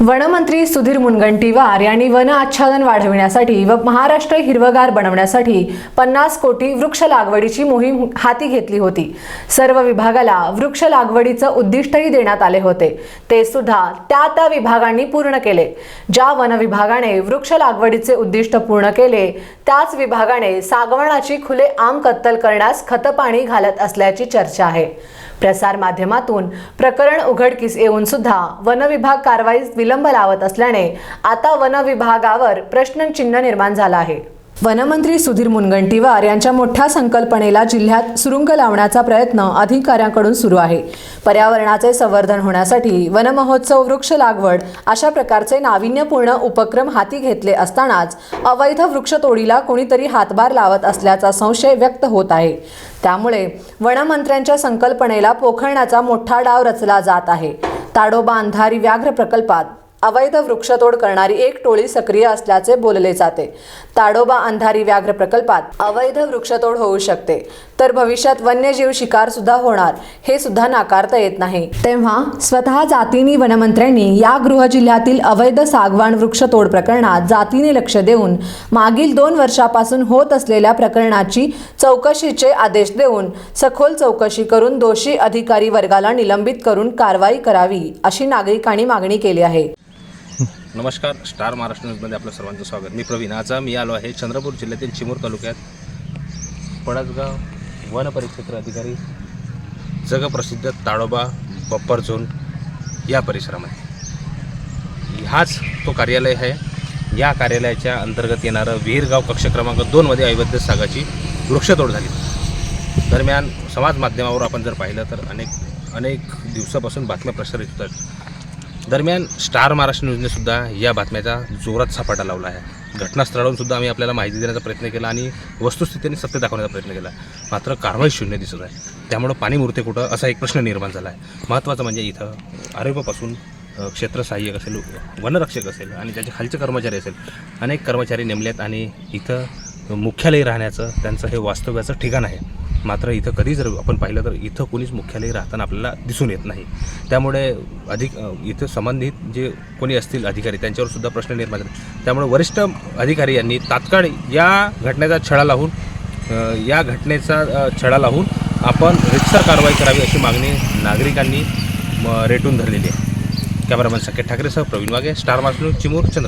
वनमंत्री सुधीर मुनगंटीवार यांनी वन आच्छादन वाढविण्यासाठी व महाराष्ट्र हिरवगार बनवण्यासाठी पन्नास कोटी वृक्ष लागवडीची मोहीम हाती घेतली होती. सर्व विभागाला वृक्ष लागवडीचं उद्दिष्टही देण्यात आले होते. ते सुद्धा त्या त्या विभागांनी पूर्ण केले. ज्या वन विभागाने वृक्ष लागवडीचे उद्दिष्ट पूर्ण केले त्याच विभागाने सागवणाची खुले आम कत्तल करण्यास खतपाणी घालत असल्याची चर्चा आहे. प्रसार माध्यमातून प्रकरण उघडकीस येऊन सुद्धा वन विभाग कारवाई विलंब लावत असल्याने आता वन विभागावर प्रश्नचिन्ह निर्माण झालं आहे. वनमंत्री सुधीर मुनगंटीवार यांच्या मोठ्या संकल्पनेला जिल्ह्यात सुरुंग लावण्याचा प्रयत्न अधिकाऱ्यांकडून सुरू आहे. पर्यावरणाचे संवर्धन होण्यासाठी वनमहोत्सव वृक्ष लागवड अशा प्रकारचे नाविन्यपूर्ण उपक्रम हाती घेतले असतानाच अवैध वृक्षतोडीला कोणीतरी हातभार लावत असल्याचा संशय व्यक्त होत आहे. त्यामुळे वनमंत्र्यांच्या संकल्पनेला पोखळण्याचा मोठा डाव रचला जात आहे. ताडोबा अंधारी व्याघ्र प्रकल्पात अवैध वृक्षतोड करणारी एक टोळी सक्रिय असल्याचे बोलले जाते. ताडोबा अंधारी व्याघ्र प्रकल्पात अवैध वृक्षतोड होऊ शकते. तर भविष्यात वन्यजीव शिकार सुद्धा होणार हे सुद्धा नाकारता येत नाही. तेव्हा स्वतः जातीनी वनमंत्र्यांनी या गृह जिल्ह्यातील अवैध सागवान वृक्षतोड प्रकरणात जातीने लक्ष देऊन मागील दोन वर्षापासून होत असलेल्या प्रकरणाची चौकशीचे आदेश देऊन सखोल चौकशी करून दोषी अधिकारी वर्गाला निलंबित करून कारवाई करावी अशी नागरिकांनी मागणी केली आहे. नमस्कार स्टार महाराष्ट्र न्यूजमध्ये आपलं सर्वांचं स्वागत. मी प्रवीण आज मी आलो आहे चंद्रपूर जिल्ह्यातील चिमूर तालुक्यात. पडसगाव वन परिक्षेत्र अधिकारी जगप्रसिद्ध ताडोबा बप्पर झोन या परिसरामध्ये. हाच तो कार्यालय आहे. या कार्यालयाच्या अंतर्गत येणारं विहीरगाव कक्ष क्रमांक दोनमध्ये अवैध सागाची वृक्षतोड झाली. दरम्यान समाज माध्यमावर आपण जर पाहिलं तर अनेक अनेक दिवसापासून बातम्या प्रसारित होतात. दरम्यान स्टार महाराष्ट्र न्यूजने सुद्धा या बातम्याचा जोरात सपाटा लावला आहे. घटनास्थळावरून सुद्धा आम्ही आपल्याला माहिती देण्याचा प्रयत्न केला आणि वस्तुस्थितीने सत्य दाखवण्याचा प्रयत्न केला. मात्र कारवाई शून्य दिसत आहे. त्यामुळं पाणी मुरते कुठं असा एक प्रश्न निर्माण झाला आहे. महत्त्वाचं म्हणजे इथं आरोपापासून क्षेत्र सहाय्यक असेल वनरक्षक असेल आणि त्याचे खालचे कर्मचारी असेल अनेक कर्मचारी नेमले आहेत आणि इथं मुख्यालय राहण्याचं त्यांचं हे वास्तव्याचं ठिकाण आहे. मात्र इथं कधी जर आपण पाहिलं तर इथं कोणीच मुख्यालय राहताना आपल्याला दिसून येत नाही. त्यामुळे अधिक इथं संबंधित जे कोणी असतील अधिकारी त्यांच्यावर सुद्धा प्रश्न निर्माण झाले. त्यामुळे वरिष्ठ अधिकारी यांनी तात्काळ या घटनेचा छळा लावून या घटनेचा छळा छडा लावून आपण रितसर कारवाई करावी अशी मागणी नागरिकांनी रेटून धरलेली आहे. Cameraman Sanket ठाकरेसह Pravin Wage star mark news Chimur Chandrapur.